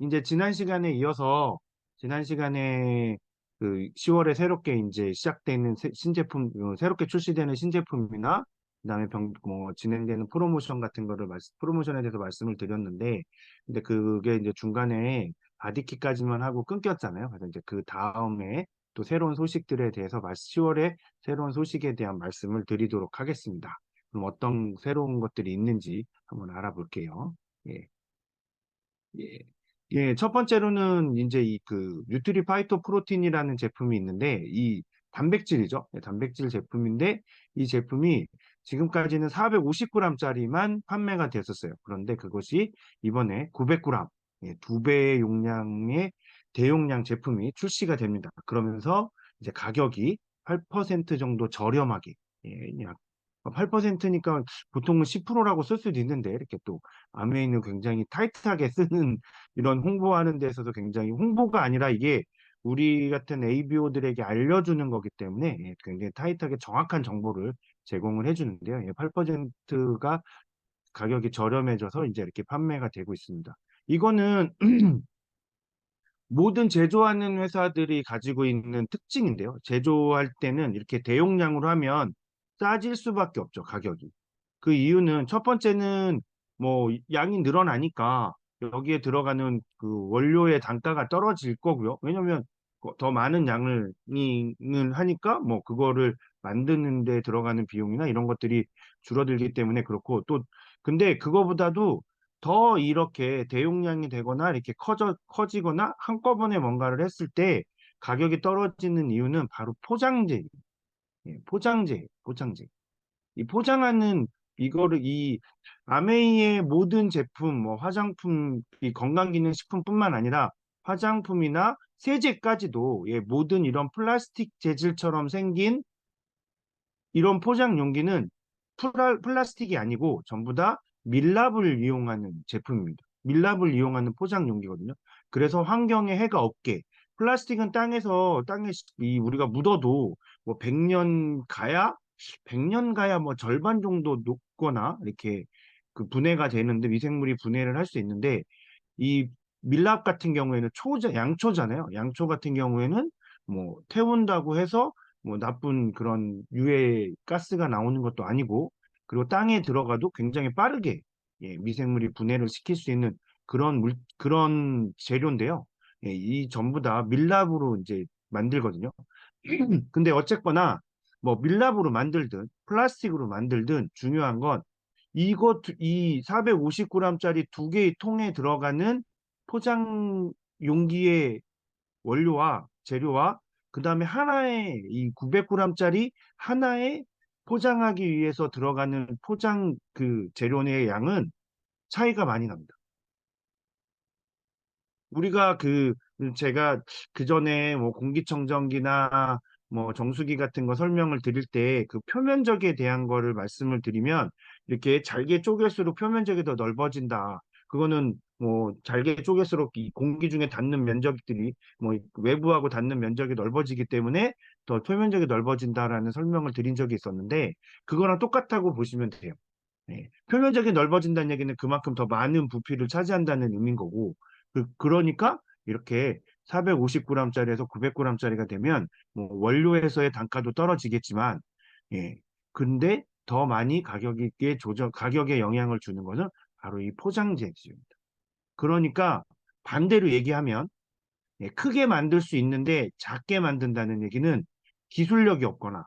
이제 지난 시간에 이어서 지난 시간에 그 10월에 새롭게 이제 시작되는 새- 신제품, 어, 새롭게 출시되는 신제품이나 그다음에 병, 뭐 진행되는 프로모션 같은 거를 말, 프로모션에 대해서 말씀을 드렸는데, 근데 그게 이제 중간에 바디키까지만 하고 끊겼잖아요. 그래서 이제 그 다음에 또 새로운 소식들에 대해서 말, 10월에 새로운 소식에 대한 말씀을 드리도록 하겠습니다. 그럼 어떤 새로운 것들이 있는지 한번 알아볼게요. 예. 예. 예, 첫 번째로는 이제 이 그 뉴트리 파이토 프로틴이라는 제품이 있는데 이 단백질이죠. 예, 단백질 제품인데 이 제품이 지금까지는 450g짜리만 판매가 됐었어요. 그런데 그것이 이번에 900g, 예, 두 배의 용량의 대용량 제품이 출시가 됩니다. 그러면서 이제 가격이 8% 정도 저렴하게 예, 약 8%니까 보통은 10%라고 쓸 수도 있는데 이렇게 또 아메인은 굉장히 타이트하게 쓰는 이런 홍보하는 데서도 굉장히 홍보가 아니라 이게 우리 같은 ABO들에게 알려주는 거기 때문에 예, 굉장히 타이트하게 정확한 정보를 제공을 해주는데요. 예, 8%가 가격이 저렴해져서 이제 이렇게 판매가 되고 있습니다. 이거는 모든 제조하는 회사들이 가지고 있는 특징인데요. 제조할 때는 이렇게 대용량으로 하면 싸질 수밖에 없죠, 가격이. 그 이유는 첫 번째는 뭐 양이 늘어나니까 여기에 들어가는 그 원료의 단가가 떨어질 거고요. 왜냐면 더 많은 양을 을 하니까 뭐 그거를 만드는 데 들어가는 비용이나 이런 것들이 줄어들기 때문에 그렇고 또 근데 그거보다도 더 이렇게 대용량이 되거나 이렇게 커져, 커지거나 한꺼번에 뭔가를 했을 때 가격이 떨어지는 이유는 바로 포장재, 예, 포장재, 포장재. 이 포장하는 이거를 이 아메이의 모든 제품, 뭐 화장품, 이 건강기능식품뿐만 아니라 화장품이나 세제까지도 예, 모든 이런 플라스틱 재질처럼 생긴 이런 포장 용기는 플라, 플라스틱이 아니고 전부 다 밀랍을 이용하는 제품입니다. 밀랍을 이용하는 포장 용기거든요. 그래서 환경에 해가 없게 플라스틱은 땅에서 땅에 이 우리가 묻어도 뭐 100년 가야 100년 가야 뭐 절반 정도 녹거나 이렇게 그 분해가 되는데 미생물이 분해를 할 수 있는데 이 밀랍 같은 경우에는 초자 양초잖아요. 양초 같은 경우에는 뭐 태운다고 해서 뭐 나쁜 그런 유해 가스가 나오는 것도 아니고 그리고 땅에 들어가도 굉장히 빠르게 예, 미생물이 분해를 시킬 수 있는 그런 물 그런 재료인데요. 예, 이 전부 다 밀랍으로 이제 만들거든요. 근데 어쨌거나 뭐 밀랍으로 만들든 플라스틱으로 만들든 중요한 건 이것 이 450g짜리 두 개의 통에 들어가는 포장 용기의 원료와 재료와 그 다음에 하나의 이 900g짜리 하나의 포장하기 위해서 들어가는 포장 그 재료의 양은 차이가 많이 납니다. 우리가 그 제가 그 전에 뭐 공기청정기나 뭐 정수기 같은 거 설명을 드릴 때 그 표면적에 대한 거를 말씀을 드리면 이렇게 잘게 쪼갤수록 표면적이 더 넓어진다. 그거는 뭐 잘게 쪼갤수록 이 공기 중에 닿는 면적들이 뭐 외부하고 닿는 면적이 넓어지기 때문에 더 표면적이 넓어진다라는 설명을 드린 적이 있었는데 그거랑 똑같다고 보시면 돼요. 네. 표면적이 넓어진다는 얘기는 그만큼 더 많은 부피를 차지한다는 의미인 거고 그, 그러니까 이렇게 450g짜리에서 900g짜리가 되면 뭐 원료에서의 단가도 떨어지겠지만 예. 근데 더 많이 가격에 조정 가격에 영향을 주는 것은 바로 이 포장재입니다. 그러니까 반대로 얘기하면 예, 크게 만들 수 있는데 작게 만든다는 얘기는 기술력이 없거나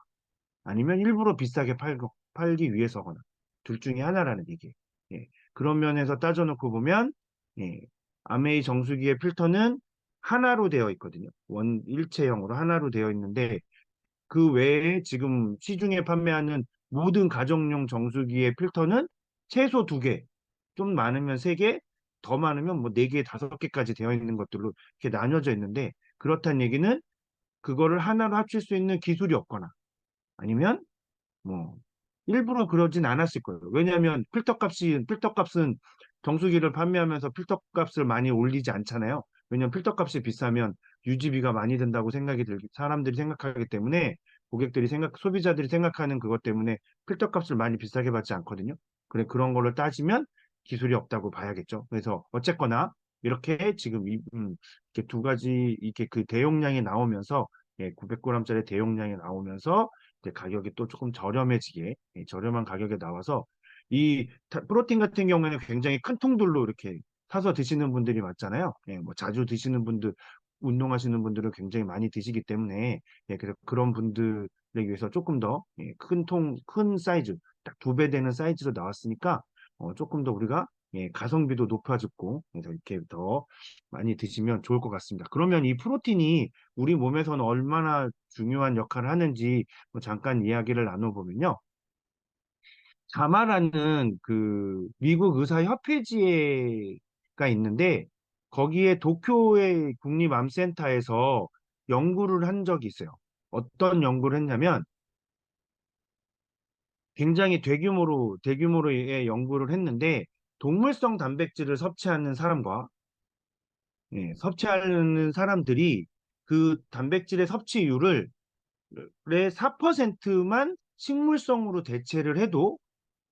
아니면 일부러 비싸게 팔, 팔기 위해서거나 둘 중에 하나라는 얘기예요. 예, 그런 면에서 따져놓고 보면 예, 아메이 정수기의 필터는 하나로 되어 있거든요. 원 일체형으로 하나로 되어 있는데 그 외에 지금 시중에 판매하는 모든 가정용 정수기의 필터는 최소 두 개, 좀 많으면 세 개, 더 많으면 뭐 네 개, 다섯 개까지 되어 있는 것들로 이렇게 나뉘어져 있는데 그렇다는 얘기는 그거를 하나로 합칠 수 있는 기술이 없거나 아니면 뭐 일부러 그러진 않았을 거예요. 왜냐하면 필터 값이 필터 값은 정수기를 판매하면서 필터 값을 많이 올리지 않잖아요. 왜냐하면 필터 값이 비싸면 유지비가 많이 든다고 생각이 들기 사람들이 생각하기 때문에 고객들이 생각 소비자들이 생각하는 그것 때문에 필터 값을 많이 비싸게 받지 않거든요. 그래 그런 걸로 따지면 기술이 없다고 봐야겠죠. 그래서 어쨌거나 이렇게 지금 이, 음, 이렇게 두 가지 이렇게 그 대용량이 나오면서 예, 900g짜리 대용량이 나오면서 가격이 또 조금 저렴해지게 예, 저렴한 가격에 나와서 이 타- 프로틴 같은 경우에는 굉장히 큰 통들로 이렇게 사서 드시는 분들이 많잖아요. 예, 뭐 자주 드시는 분들, 운동하시는 분들은 굉장히 많이 드시기 때문에 예, 그래서 그런 분들에 위해서 조금 더 큰 통, 큰 사이즈, 딱 두 배 되는 사이즈로 나왔으니까 어, 조금 더 우리가 예, 가성비도 높아졌고 그래서 이렇게 더 많이 드시면 좋을 것 같습니다. 그러면 이 프로틴이 우리 몸에서는 얼마나 중요한 역할을 하는지 뭐 잠깐 이야기를 나눠보면요. 자마라는 그 미국 의사협회지회가 있는데 거기에 도쿄의 국립암센터에서 연구를 한 적이 있어요. 어떤 연구를 했냐면 굉장히 대규모로 대규모로의 연구를 했는데 동물성 단백질을 섭취하는 사람과 예, 섭취하는 사람들이 그 단백질의 섭취율을 4%만 식물성으로 대체를 해도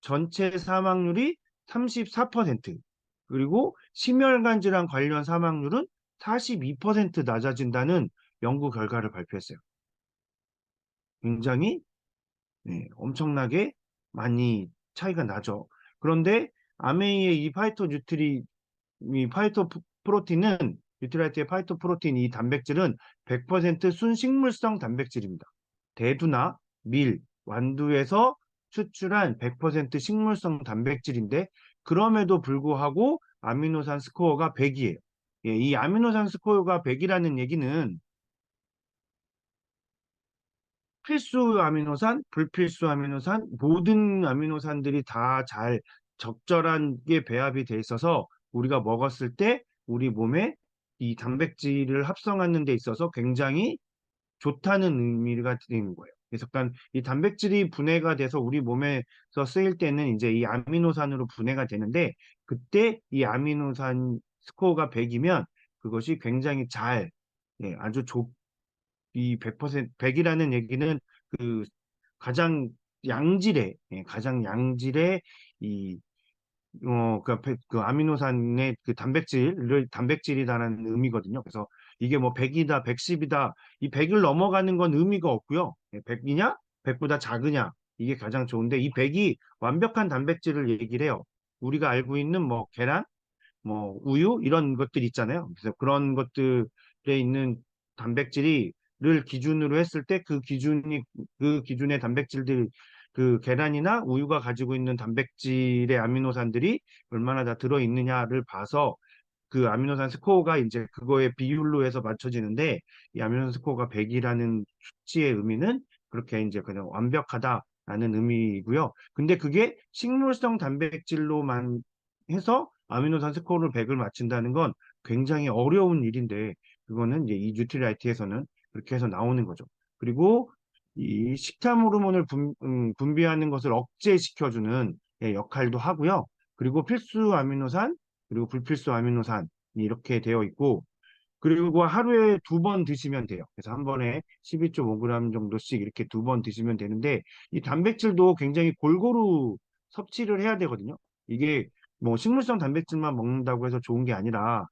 전체 사망률이 34% 그리고 심혈관 질환 관련 사망률은 42% 낮아진다는 연구 결과를 발표했어요. 굉장히 네, 엄청나게 많이 차이가 나죠. 그런데 아메이의 이 파이토 뉴트리 이 파이토 프- 프로틴은 뉴트라이트의 파이토 프로틴 이 단백질은 100% 순식물성 단백질입니다. 대두나 밀, 완두에서 추출한 100% 식물성 단백질인데 그럼에도 불구하고 아미노산 스코어가 100이에요. 예, 이 아미노산 스코어가 100이라는 얘기는 필수 아미노산, 불필수 아미노산, 모든 아미노산들이 다 잘 적절하게 배합이 돼 있어서 우리가 먹었을 때 우리 몸에 이 단백질을 합성하는 데 있어서 굉장히 좋다는 의미가 되는 거예요. 그래서 약간 이 단백질이 분해가 돼서 우리 몸에서 쓰일 때는 이제 이 아미노산으로 분해가 되는데 그때 이 아미노산 스코어가 100이면 그것이 굉장히 잘, 예, 아주 좋, 이 100%, 100이라는 얘기는 그 가장 양질의, 예, 가장 양질의 이, 어, 그, 그 아미노산의 그 단백질을, 단백질이다라는 의미거든요. 그래서 이게 뭐 100이다, 110이다, 이 100을 넘어가는 건 의미가 없고요. 100이냐? 100보다 작으냐? 이게 가장 좋은데 이 100이 완벽한 단백질을 얘기를 해요. 우리가 알고 있는 뭐 계란, 뭐 우유 이런 것들 있잖아요. 그래서 그런 것들에 있는 단백질이를 기준으로 했을 때 그 기준이 그 기준의 단백질들 그 계란이나 우유가 가지고 있는 단백질의 아미노산들이 얼마나 다 들어 있느냐를 봐서 그 아미노산 스코어가 이제 그거의 비율로 해서 맞춰지는데 이 아미노산 스코어가 100이라는 수치의 의미는 그렇게 이제 그냥 완벽하다라는 의미이고요. 근데 그게 식물성 단백질로만 해서 아미노산 스코어를 100을 맞춘다는 건 굉장히 어려운 일인데 그거는 이제 이 뉴트리라이트에서는 그렇게 해서 나오는 거죠. 그리고 이 식탐 호르몬을 분, 음, 분비하는 것을 억제시켜주는 예, 역할도 하고요. 그리고 필수 아미노산 그리고 불필수 아미노산 이렇게 되어 있고 그리고 하루에 두 번 드시면 돼요. 그래서 한 번에 12.5g 정도씩 이렇게 두 번 드시면 되는데 이 단백질도 굉장히 골고루 섭취를 해야 되거든요. 이게 뭐 식물성 단백질만 먹는다고 해서 좋은 게 아니라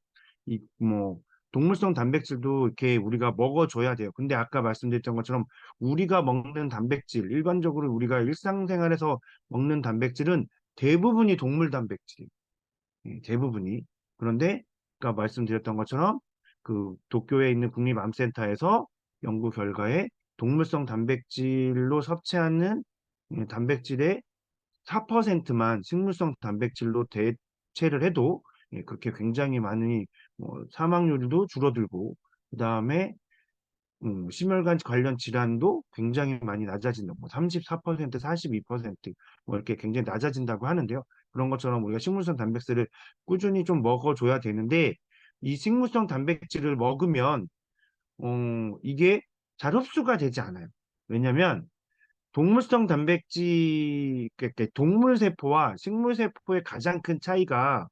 이 뭐 동물성 단백질도 이렇게 우리가 먹어줘야 돼요. 근데 아까 말씀드렸던 것처럼 우리가 먹는 단백질, 일반적으로 우리가 일상생활에서 먹는 단백질은 대부분이 동물 단백질이에요. 예, 대부분이. 그런데 아까 말씀드렸던 것처럼 그 도쿄에 있는 국립암센터에서 연구 결과에 동물성 단백질로 섭취하는 예, 단백질의 4%만 식물성 단백질로 대체를 해도 예, 그렇게 굉장히 많이 뭐 사망률도 줄어들고 그 다음에 음, 심혈관 관련 질환도 굉장히 많이 낮아진다. 뭐 34%, 42%뭐 이렇게 굉장히 낮아진다고 하는데요. 그런 것처럼 우리가 식물성 단백질을 꾸준히 좀 먹어줘야 되는데 이 식물성 단백질을 먹으면 어, 이게 잘 흡수가 되지 않아요. 왜냐하면 동물성 단백질, 그러니까 동물 세포와 식물 세포의 가장 큰 차이가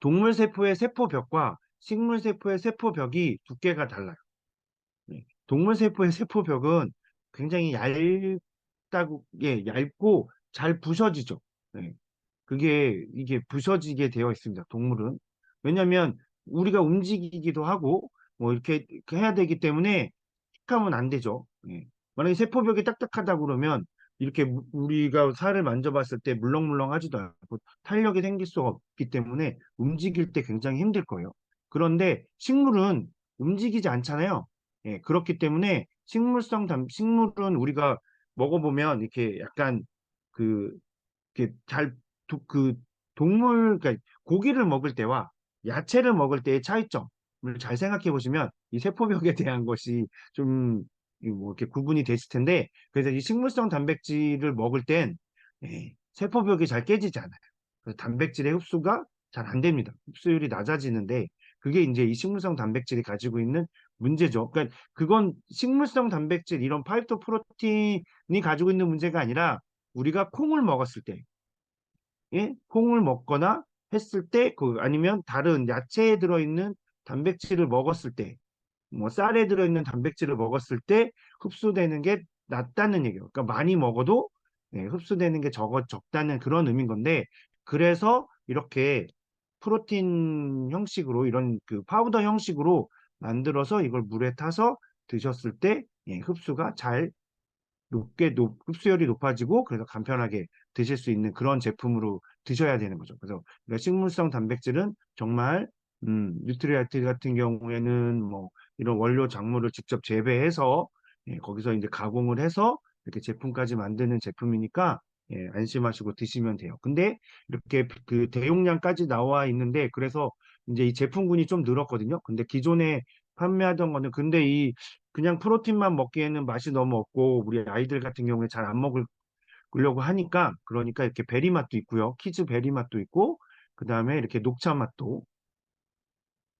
동물 세포의 세포벽과 식물 세포의 세포벽이 두께가 달라요. 네. 동물 세포의 세포벽은 굉장히 얇다고, 예, 얇고 잘 부서지죠. 네. 그게, 이게 부서지게 되어 있습니다. 동물은. 왜냐면 우리가 움직이기도 하고 뭐 이렇게 해야 되기 때문에 틱하면 안 되죠. 예. 만약에 세포벽이 딱딱하다 그러면 이렇게 무- 우리가 살을 만져봤을 때 물렁물렁하지도 않고 탄력이 생길 수가 없기 때문에 움직일 때 굉장히 힘들 거예요. 그런데 식물은 움직이지 않잖아요. 예, 그렇기 때문에 식물성 단, 식물은 우리가 먹어보면 이렇게 약간 그, 이렇게 잘, 도, 그 동물, 그러니까 고기를 먹을 때와 야채를 먹을 때의 차이점을 잘 생각해 보시면 이 세포벽에 대한 것이 좀, 이뭐 이렇게 구분이 되실 텐데, 그래서 이 식물성 단백질을 먹을 땐, 예, 세포벽이 잘 깨지지 않아요. 그래서 단백질의 흡수가 잘 안 됩니다. 흡수율이 낮아지는데, 그게 이제 이 식물성 단백질이 가지고 있는 문제죠. 그러니까 그건 식물성 단백질, 이런 파이토 프로틴이 가지고 있는 문제가 아니라, 우리가 콩을 먹었을 때, 예? 콩을 먹거나 했을 때, 그 아니면 다른 야채에 들어있는 단백질을 먹었을 때, 뭐 쌀에 들어있는 단백질을 먹었을 때 흡수되는 게 낮다는 얘기예요. 그러니까 많이 먹어도 예, 흡수되는 게 적어 적다는 그런 의미인 건데, 그래서 이렇게 프로틴 형식으로 이런 그 파우더 형식으로 만들어서 이걸 물에 타서 드셨을 때 예, 흡수가 잘 높게 높, 흡수율이 높아지고 그래서 간편하게 드실 수 있는 그런 제품으로 드셔야 되는 거죠. 그래서 식물성 단백질은 정말 음, 뉴트리아트 같은 경우에는 뭐 이런 원료 작물을 직접 재배해서 예, 거기서 이제 가공을 해서 이렇게 제품까지 만드는 제품이니까 예, 안심하시고 드시면 돼요. 근데 이렇게 그 대용량까지 나와 있는데 그래서 이제 이 제품군이 좀 늘었거든요. 근데 기존에 판매하던 거는 근데 이 그냥 프로틴만 먹기에는 맛이 너무 없고 우리 아이들 같은 경우에 잘 안 먹으려고 하니까 그러니까 이렇게 베리 맛도 있고요. 키즈 베리 맛도 있고 그다음에 이렇게 녹차 맛도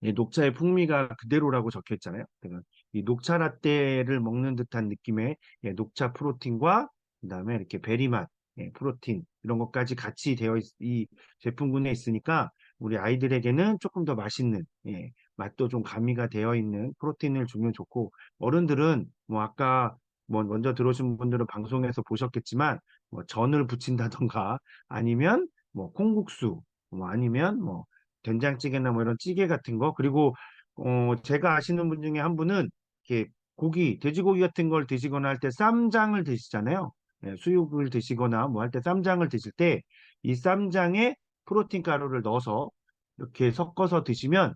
예, 녹차의 풍미가 그대로라고 적혀 있잖아요. 그러니까 이 녹차 라떼를 먹는 듯한 느낌의 예, 녹차 프로틴과 그다음에 이렇게 베리 맛, 예, 프로틴 이런 것까지 같이 되어 있, 이 제품군에 있으니까 우리 아이들에게는 조금 더 맛있는 예, 맛도 좀 가미가 되어 있는 프로틴을 주면 좋고 어른들은 뭐 아까 뭐 먼저 들어오신 분들은 방송에서 보셨겠지만 뭐 전을 부친다던가 아니면 뭐 콩국수 뭐 아니면 뭐 된장찌개나 뭐 이런 찌개 같은 거 그리고 어 제가 아시는 분 중에 한 분은 이렇게 고기 돼지고기 같은 걸 드시거나 할 때 쌈장을 드시잖아요. 예, 수육을 드시거나 뭐 할 때 쌈장을 드실 때 이 쌈장에 프로틴 가루를 넣어서 이렇게 섞어서 드시면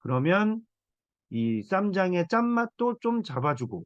그러면 이 쌈장의 짠맛도 좀 잡아주고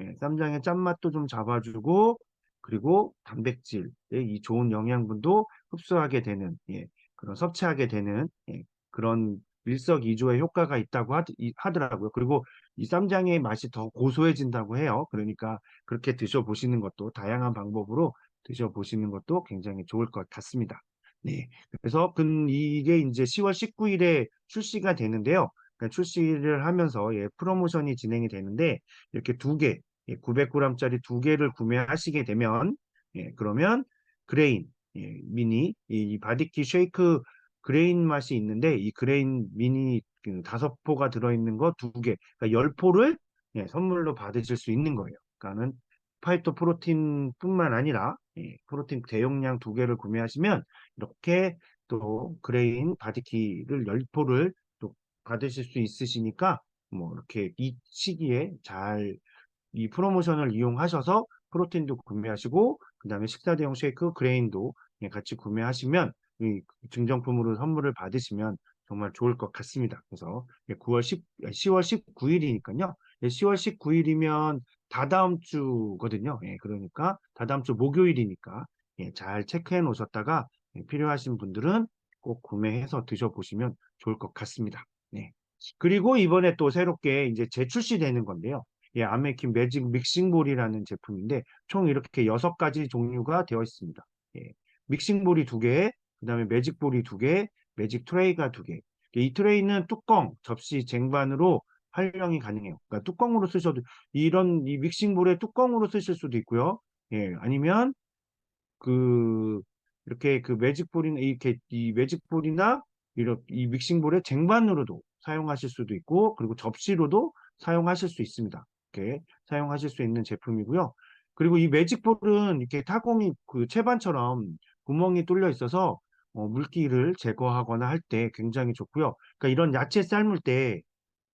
예, 쌈장의 짠맛도 좀 잡아주고 그리고 단백질의 이 좋은 영양분도 흡수하게 되는 예, 그런 섭취하게 되는 예, 그런 일석이조의 효과가 있다고 하, 하더라고요. 그리고 이 쌈장의 맛이 더 고소해진다고 해요. 그러니까 그렇게 드셔보시는 것도 다양한 방법으로 드셔보시는 것도 굉장히 좋을 것 같습니다. 네. 그래서 근 이게 이제 10월 19일에 출시가 되는데요. 그러니까 출시를 하면서 예, 프로모션이 진행이 되는데 이렇게 두 개, 예, 900g짜리 두 개를 구매하시게 되면 예, 그러면 그레인 예, 미니 이, 이 바디키 쉐이크 그레인 맛이 있는데 이 그레인 미니 그 다섯 포가 들어있는 거 두 개, 그러니까 열 포를 예, 선물로 받으실 수 있는 거예요. 그러니까는 파이토 프로틴뿐만 아니라 예, 프로틴 대용량 두 개를 구매하시면 이렇게 또 그레인 바디키를 열 포를 또 받으실 수 있으시니까 뭐 이렇게 이 시기에 잘 이 프로모션을 이용하셔서 프로틴도 구매하시고 그 다음에 식사 대용 쉐이크 그레인도 예, 같이 구매하시면 이 증정품으로 선물을 받으시면 정말 좋을 것 같습니다. 그래서 9월 10, 10월 19일이니까요. 10월 19일이면 다다음 주거든요. 예, 그러니까 다다음 주 목요일이니까 예, 잘 체크해 놓으셨다가 예, 필요하신 분들은 꼭 구매해서 드셔보시면 좋을 것 같습니다. 네. 그리고 이번에 또 새롭게 이제 재출시되는 건데요. 예, 아메킨 매직 믹싱볼이라는 제품인데 총 이렇게 여섯 가지 종류가 되어 있습니다. 예, 믹싱볼이 두 개, 그 다음에 매직볼이 두 개, 매직 트레이가 두 개. 이 트레이는 뚜껑, 접시, 쟁반으로 활용이 가능해요. 그러니까 뚜껑으로 쓰셔도 이런 이 믹싱볼에 뚜껑으로 쓰실 수도 있고요. 예, 아니면 그 이렇게 그 매직볼이나 이렇게 이 매직볼이나 이렇게 이 믹싱볼의 쟁반으로도 사용하실 수도 있고 그리고 접시로도 사용하실 수 있습니다. 이렇게 사용하실 수 있는 제품이고요. 그리고 이 매직볼은 이렇게 타공이 그 채반처럼 구멍이 뚫려 있어서 어, 물기를 제거하거나 할 때 굉장히 좋고요. 그러니까 이런 야채 삶을 때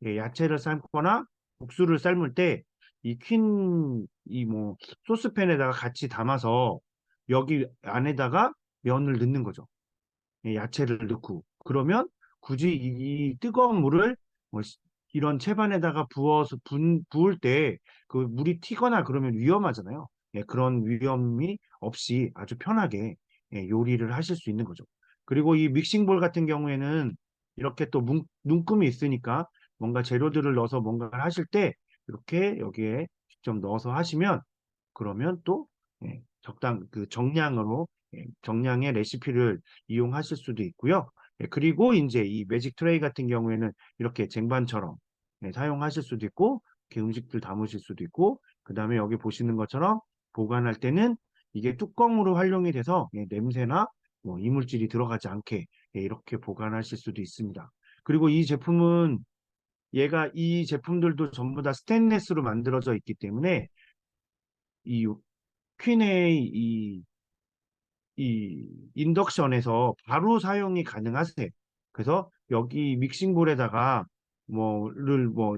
예, 야채를 삶거나 국수를 삶을 때 이 퀸, 이 뭐 소스팬에다가 같이 담아서 여기 안에다가 면을 넣는 거죠. 예, 야채를 넣고 그러면 굳이 이, 이 뜨거운 물을 뭐 시- 이런 채반에다가 부어서 분, 부을 때 그 물이 튀거나 그러면 위험하잖아요. 예, 그런 위험이 없이 아주 편하게 예, 요리를 하실 수 있는 거죠. 그리고 이 믹싱볼 같은 경우에는 이렇게 또 문, 눈금이 있으니까 뭔가 재료들을 넣어서 뭔가를 하실 때 이렇게 여기에 직접 넣어서 하시면 그러면 또 예, 적당 그 정량으로 예, 정량의 레시피를 이용하실 수도 있고요. 예, 그리고 이제 이 매직 트레이 같은 경우에는 이렇게 쟁반처럼 예, 사용하실 수도 있고 이렇게 음식들 담으실 수도 있고 그 다음에 여기 보시는 것처럼 보관할 때는 이게 뚜껑으로 활용이 돼서 예, 냄새나 뭐 이물질이 들어가지 않게 예, 이렇게 보관하실 수도 있습니다. 그리고 이 제품은 얘가 이 제품들도 전부 다 스테인레스로 만들어져 있기 때문에 이 퀸의 이, 이 인덕션에서 바로 사용이 가능하세요. 그래서 여기 믹싱볼에다가 뭐를 뭐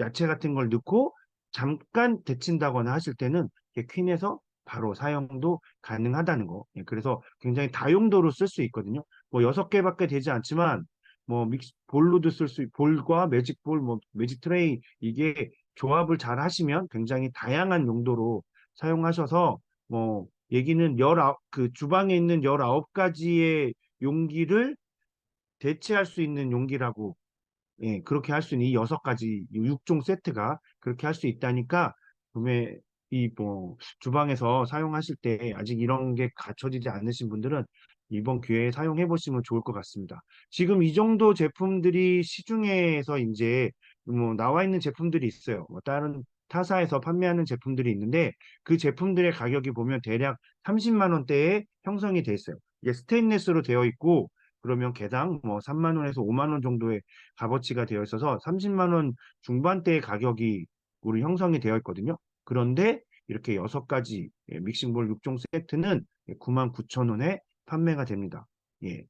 야채 같은 걸 넣고 잠깐 데친다거나 하실 때는 퀸에서 바로 사용도 가능하다는 거. 예, 그래서 굉장히 다용도로 쓸 수 있거든요. 뭐 여섯 개밖에 되지 않지만 뭐 믹스 볼로도 쓸 수, 볼과 매직 볼, 뭐 매직 트레이 이게 조합을 잘 하시면 굉장히 다양한 용도로 사용하셔서 뭐 얘기는 열아홉 그 주방에 있는 열아홉 가지의 용기를 대체할 수 있는 용기라고 예, 그렇게 할 수 있는 이 여섯 가지 육종 세트가 그렇게 할 수 있다니까 구매 이 뭐 주방에서 사용하실 때 아직 이런 게 갖춰지지 않으신 분들은 이번 기회에 사용해 보시면 좋을 것 같습니다. 지금 이 정도 제품들이 시중에서 이제 뭐 나와 있는 제품들이 있어요. 뭐 다른 타사에서 판매하는 제품들이 있는데 그 제품들의 가격이 보면 대략 30만 원대에 형성이 돼 있어요. 이게 스테인레스로 되어 있고 그러면 개당 뭐 3만 원에서 5만 원 정도의 값어치가 되어 있어서 30만 원 중반대의 가격이 우리 형성이 되어 있거든요. 그런데 이렇게 여섯 가지 예, 믹싱볼 6종 세트는 9만 9천 원에 판매가 됩니다. 예.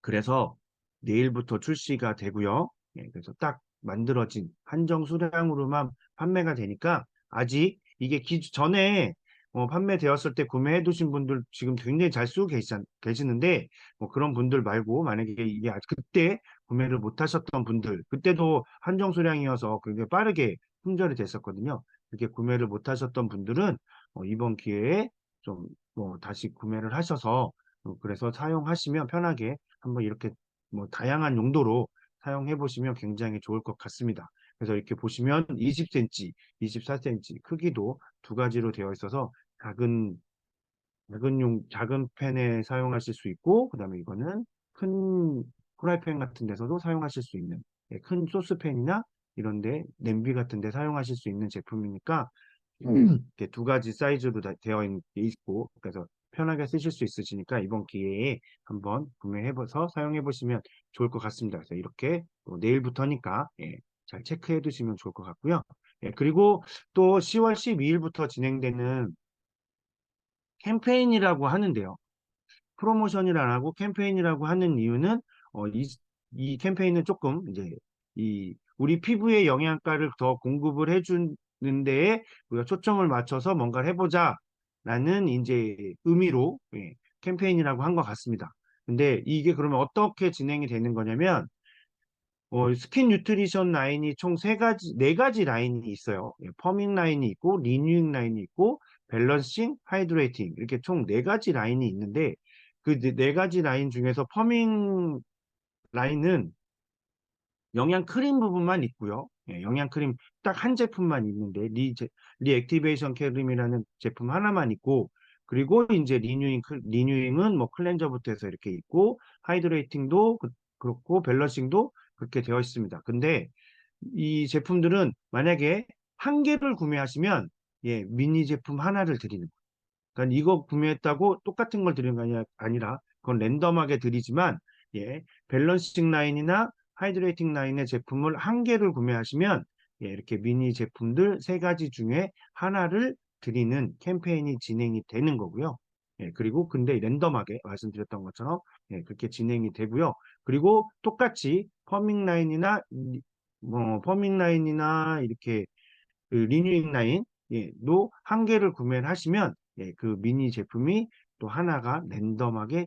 그래서 내일부터 출시가 되고요. 예, 그래서 딱 만들어진 한정 수량으로만 판매가 되니까 아직 이게 기 전에 어, 판매되었을 때 구매해 두신 분들 지금 굉장히 잘 쓰고 계시, 계시는데 뭐 그런 분들 말고 만약에 이게 아직 그때 구매를 못 하셨던 분들 그때도 한정 수량이어서 굉장히 빠르게 품절이 됐었거든요. 이렇게 구매를 못 하셨던 분들은 어, 이번 기회에 좀 뭐 다시 구매를 하셔서 어, 그래서 사용하시면 편하게 한번 이렇게 뭐 다양한 용도로 사용해 보시면 굉장히 좋을 것 같습니다. 그래서 이렇게 보시면 20cm, 24cm 크기도 두 가지로 되어 있어서 작은 작은 용 작은 팬에 사용하실 수 있고 그다음에 이거는 큰 프라이팬 같은 데서도 사용하실 수 있는 예, 큰 소스팬이나 이런데 냄비 같은 데 사용하실 수 있는 제품이니까 이렇게 두 가지 사이즈로 다 되어 있- 있고 그래서 편하게 쓰실 수 있으시니까 이번 기회에 한번 구매해봐서 사용해 보시면 좋을 것 같습니다. 그래서 이렇게 또 내일부터니까 예, 잘 체크해 두시면 좋을 것 같고요. 예, 그리고 또 10월 12일부터 진행되는 캠페인이라고 하는데요. 프로모션이라 안 하고 캠페인이라고 하는 이유는 어, 이, 이 캠페인은 조금 이제 이 우리 피부에 영양가를 더 공급을 해주는 데에 우리가 초점을 맞춰서 뭔가를 해보자 라는 이제 의미로 예, 캠페인이라고 한 것 같습니다. 근데 이게 그러면 어떻게 진행이 되는 거냐면 어, 스킨 뉴트리션 라인이 총 세 가지, 네 가지 라인이 있어요. 예, 펌밍 라인이 있고, 리뉴잉 라인이 있고, 밸런싱, 하이드레이팅 이렇게 총 네 가지 라인이 있는데 그 네 가지 라인 중에서 펌밍 라인은 영양 크림 부분만 있고요. 예, 영양 크림 딱 한 제품만 있는데 리, 제- 리액티베이션 크림이라는 제품 하나만 있고 그리고 이제 리뉴잉 크- 리뉴잉은 뭐 클렌저부터 해서 이렇게 있고 하이드레이팅도 그, 그렇고 밸런싱도 그렇게 되어 있습니다. 근데 이 제품들은 만약에 한 개를 구매하시면 예, 미니 제품 하나를 드리는 거예요. 그러니까 이거 구매했다고 똑같은 걸 드리는 게 아니라 그건 랜덤하게 드리지만 예, 밸런싱 라인이나 하이드레이팅 라인의 제품을 한 개를 구매하시면 예, 이렇게 미니 제품들 세 가지 중에 하나를 드리는 캠페인이 진행이 되는 거고요. 예, 그리고 근데 랜덤하게 말씀드렸던 것처럼 예, 그렇게 진행이 되고요. 그리고 똑같이 퍼밍 라인이나 이- 뭐 퍼밍 라인이나 이렇게 그 리뉴잉 라인 예, 도한 개를 구매를 하시면 예, 그 미니 제품이 또 하나가 랜덤하게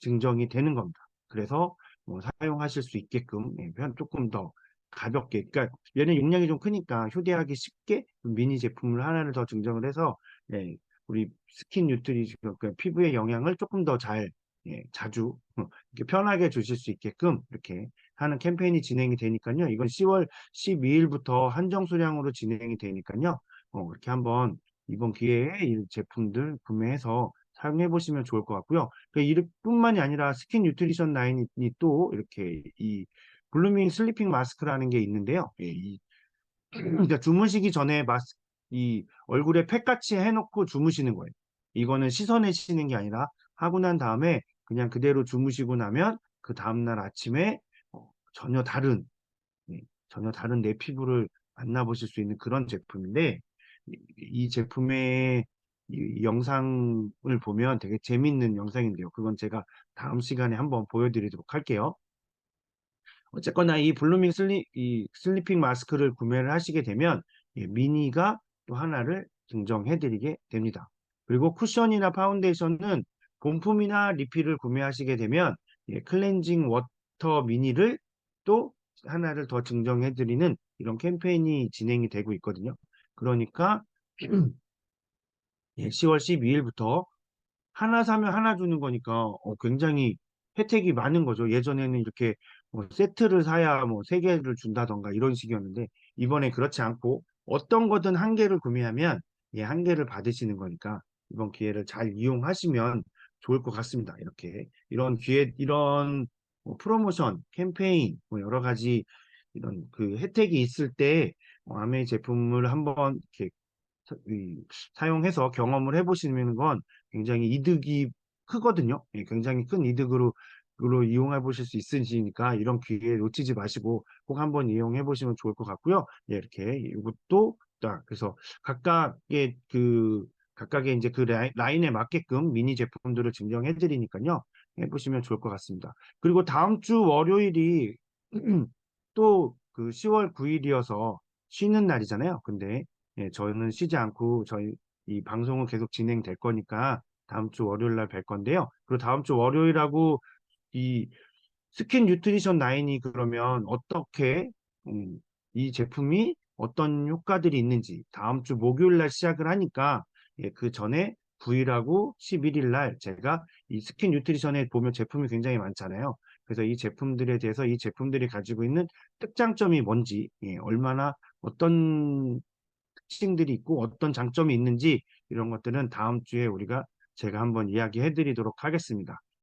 증정이 되는 겁니다. 그래서 뭐 사용하실 수 있게끔 예, 편- 조금 더 가볍게, 그러니까 얘는 용량이 좀 크니까 휴대하기 쉽게 미니 제품을 하나를 더 증정을 해서 예, 우리 스킨 뉴트리션, 그 피부의 영향을 조금 더 잘, 예, 자주 어, 이렇게 편하게 주실 수 있게끔 이렇게 하는 캠페인이 진행이 되니까요. 이건 10월 12일부터 한정 수량으로 진행이 되니까요. 어, 그렇게 한번 이번 기회에 이 제품들 구매해서 사용해 보시면 좋을 것 같고요. 그 이뿐만이 아니라 스킨 뉴트리션 라인이 또 이렇게 이 블루밍 슬리핑 마스크라는 게 있는데요. 예, 이 그러니까 주무시기 전에 마스 이 얼굴에 팩같이 해놓고 주무시는 거예요. 이거는 씻어내시는 게 아니라 하고 난 다음에 그냥 그대로 주무시고 나면 그 다음날 아침에 어, 전혀 다른 예, 전혀 다른 내 피부를 만나보실 수 있는 그런 제품인데 이, 이 제품의 이 영상을 보면 되게 재밌는 영상인데요. 그건 제가 다음 시간에 한번 보여드리도록 할게요. 어쨌거나 이 블루밍 슬리, 이 슬리핑 마스크를 구매를 하시게 되면 예, 미니가 또 하나를 증정해드리게 됩니다. 그리고 쿠션이나 파운데이션은 본품이나 리필을 구매하시게 되면 예, 클렌징 워터 미니를 또 하나를 더 증정해드리는 이런 캠페인이 진행이 되고 있거든요. 그러니까 예, 10월 12일부터 하나 사면 하나 주는 거니까 어, 굉장히 혜택이 많은 거죠. 예전에는 이렇게 뭐 세트를 사야 뭐 세 개를 준다던가 이런 식이었는데 이번에 그렇지 않고 어떤 거든 한 개를 구매하면 예, 한 개를 받으시는 거니까 이번 기회를 잘 이용하시면 좋을 것 같습니다. 이렇게 이런 기회 이런 뭐 프로모션 캠페인 뭐 여러 가지 이런 그 혜택이 있을 때 어, 아메이 제품을 한번 이렇게 사용해서 경험을 해보시는 건 굉장히 이득이 크거든요. 예, 굉장히 큰 이득으로 으로 이용해 보실 수 있으시니까 이런 기회 놓치지 마시고 꼭 한번 이용해 보시면 좋을 것 같고요. 예, 이렇게 이것도 딱 그래서 각각의 그 각각의 이제 그 라인, 라인에 맞게끔 미니 제품들을 증정해 드리니까요. 해 보시면 좋을 것 같습니다. 그리고 다음 주 월요일이 또 그 10월 9일이어서 쉬는 날이잖아요. 근데 예, 저는 쉬지 않고 저희 이 방송은 계속 진행될 거니까 다음 주 월요일 날 뵐 건데요. 그리고 다음 주 월요일하고 이 스킨 뉴트리션 라인이 그러면 어떻게 음, 이 제품이 어떤 효과들이 있는지 다음 주 목요일 날 시작을 하니까 예, 그 전에 9일하고 11일 날 제가 이 스킨 뉴트리션에 보면 제품이 굉장히 많잖아요. 그래서 이 제품들에 대해서 이 제품들이 가지고 있는 특장점이 뭔지, 예, 얼마나 어떤 특징들이 있고 어떤 장점이 있는지 이런 것들은 다음 주에 우리가 제가 한번 이야기해 드리도록 하겠습니다.